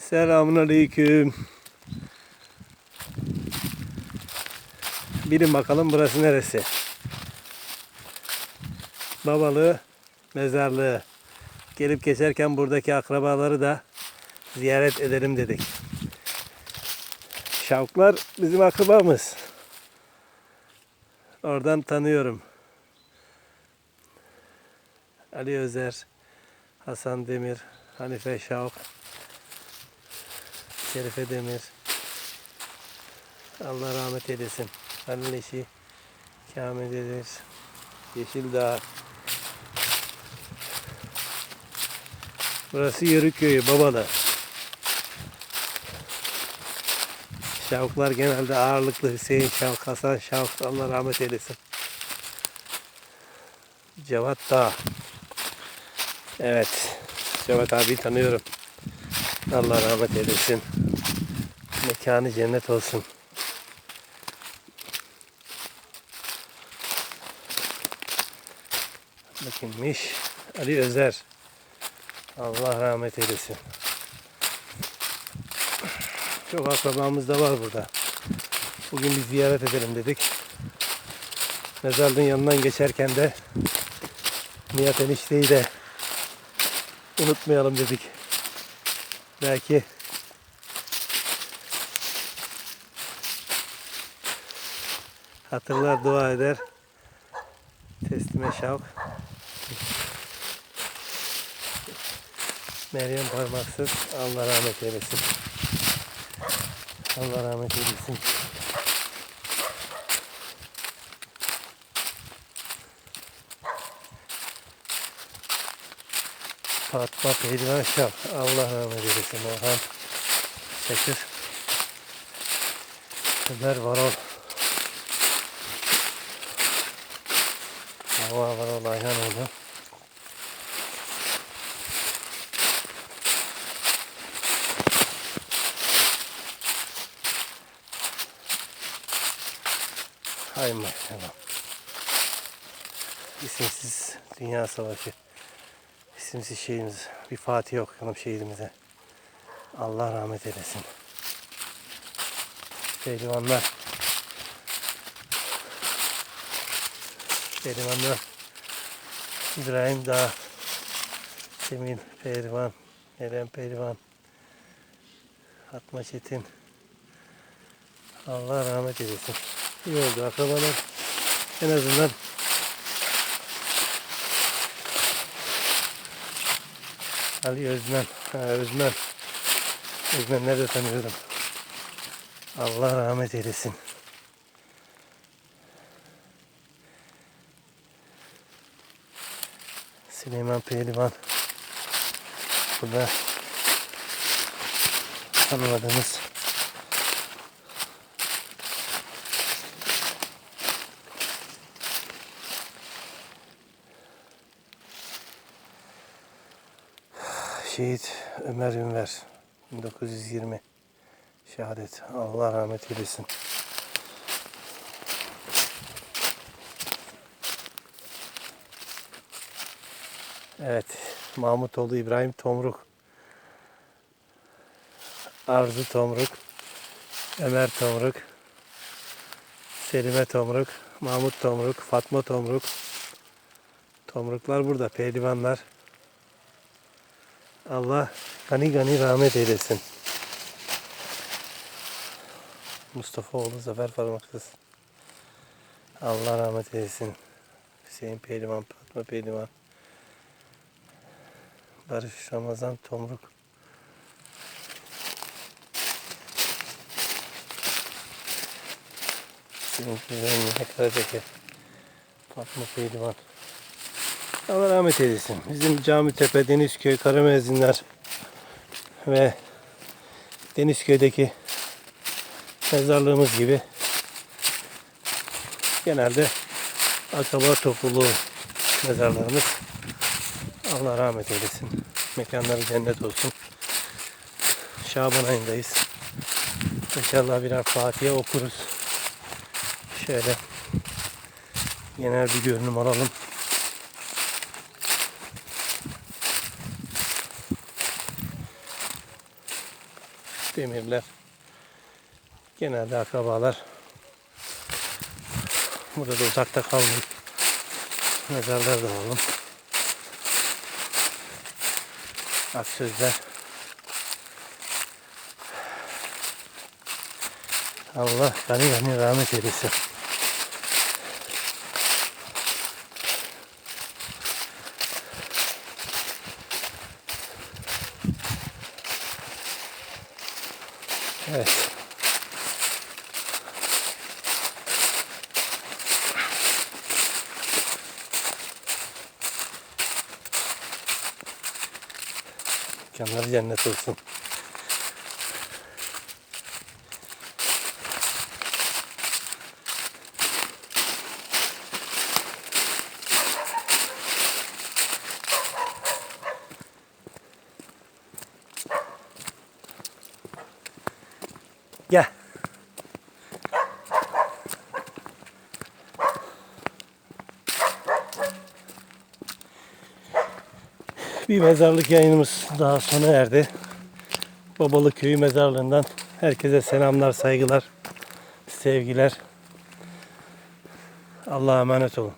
Selamun aleyküm. Bilin bakalım burası neresi? Babalığı mezarlığı. Gelip geçerken buradaki akrabaları da ziyaret edelim dedik. Şavklar bizim akrabamız. Oradan tanıyorum. Ali Özer, Hasan Demir, Hanife Şavk, Şerife Demir. Allah rahmet eylesin. Halil eşi, Kamil Demir, Yeşildağ. Burası Yörük Köyü, Babalı. Şavklar genelde ağırlıklı. Hüseyin Şavk, Hasan Şavk. Allah rahmet eylesin. Cevat Dağ. Evet. Cevat abi tanıyorum. Allah rahmet eylesin. Mekanı cennet olsun. Bakınmış. Ali Özer. Allah rahmet eylesin. Çok akrabamız da var burada. Bugün bir ziyaret edelim dedik. Mezarlığın yanından geçerken de Nihat enişteyi de unutmayalım dedik. Belki hatırlar dua eder. Teslime şavk. Meryem parmaksız. Allah rahmet eylesin. Allah rahmet eylesin. Fatma Pehlivan Şah. Allah rahmet eylesin. Orhan Çakır. Ömer Varol. Hava Varol Ayhanoğlu. Hay maşallah. İsimsiz Dünya Savaşı. İsimsiz şeyimiz. Bir Fatih okuyalım şehidimize. Allah rahmet eylesin. Pehlivanlar. Pehlivanlar. İbrahim Dağ. Semin Pehlivan. Eren Pehlivan. Fatma Çetin. Allah rahmet eylesin. İyi oldu akrabalar. En azından Ali Özmen. Ha, Özmen. Özmenleri de tanıyorum. Allah rahmet eylesin. Süleyman Pehlivan. Burada tanımadığımız Şehit Ömer Ünver 1920 şehadet. Allah rahmet eylesin. Evet. Mahmutoğlu İbrahim Tomruk. Arzu Tomruk. Ömer Tomruk. Selime Tomruk. Mahmut Tomruk. Fatma Tomruk. Tomruklar burada. Pehlivanlar. Allah gani gani rahmet eylesin. Mustafa oğlu Zafer Parmaksız. Allah rahmet eylesin. Hüseyin Pehlivan, Fatma Pehlivan. Barış Ramazan Tomruk. Hüseyin Pehlivan, Mehmet Karacakı. Fatma Pehlivan. Allah rahmet eylesin. Bizim Camitepe, Denizköy, Karamezinler ve Denizköy'deki mezarlığımız gibi genelde akraba topluluğu mezarlarımız. Allah rahmet eylesin. Mekanları cennet olsun. Şaban ayındayız. İnşallah birer Fatiha okuruz. Şöyle genel bir görünüm alalım. Demirler. Genelde akrabalar. Burada da uzakta kalmayın. Mezarlar da oğlum. Aksözler. Allah gani gani rahmet eylesin. Evet. Mekanları cennet olsun. Bir mezarlık yayınımız daha sona erdi. Babalı Köyü mezarlığından herkese selamlar, saygılar, sevgiler. Allah'a emanet olun.